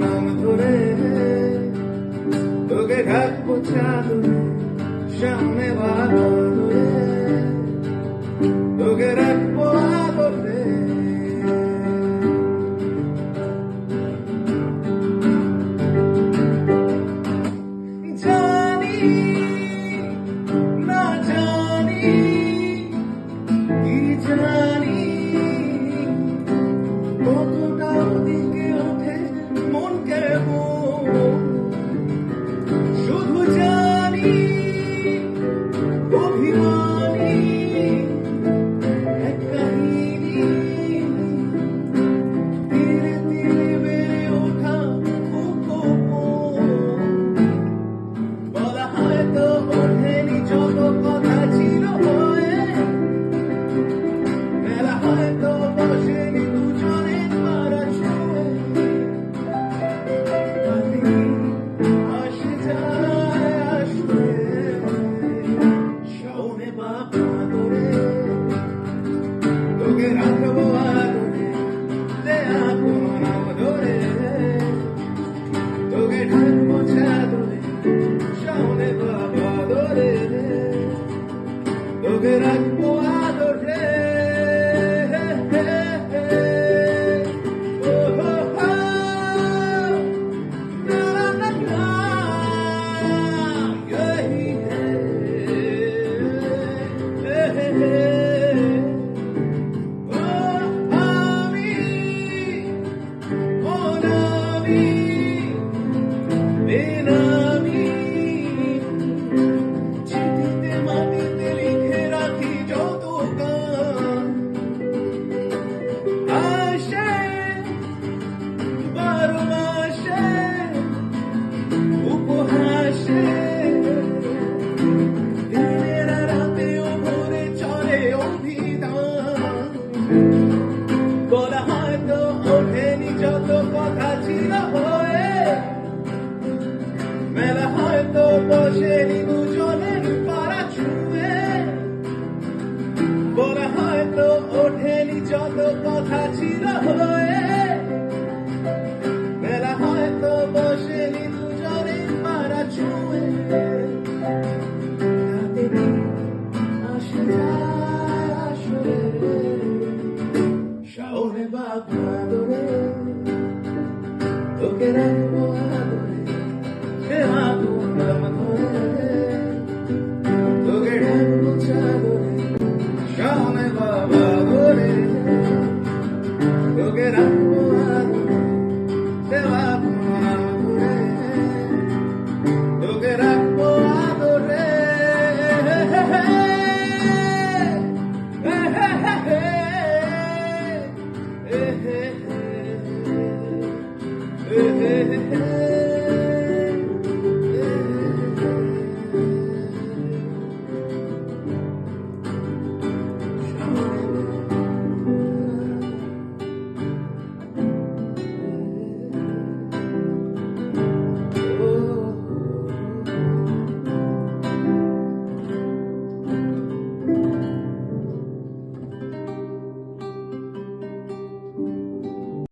নাম ধরে তোকে ঢাকবো চাঁদুরে সামনে ভালো adoré, lo que era সেই দুজনের পারা ছুঁয়ে বলা হয়তো ওঠেনি যত কথা ছিল হয়ে।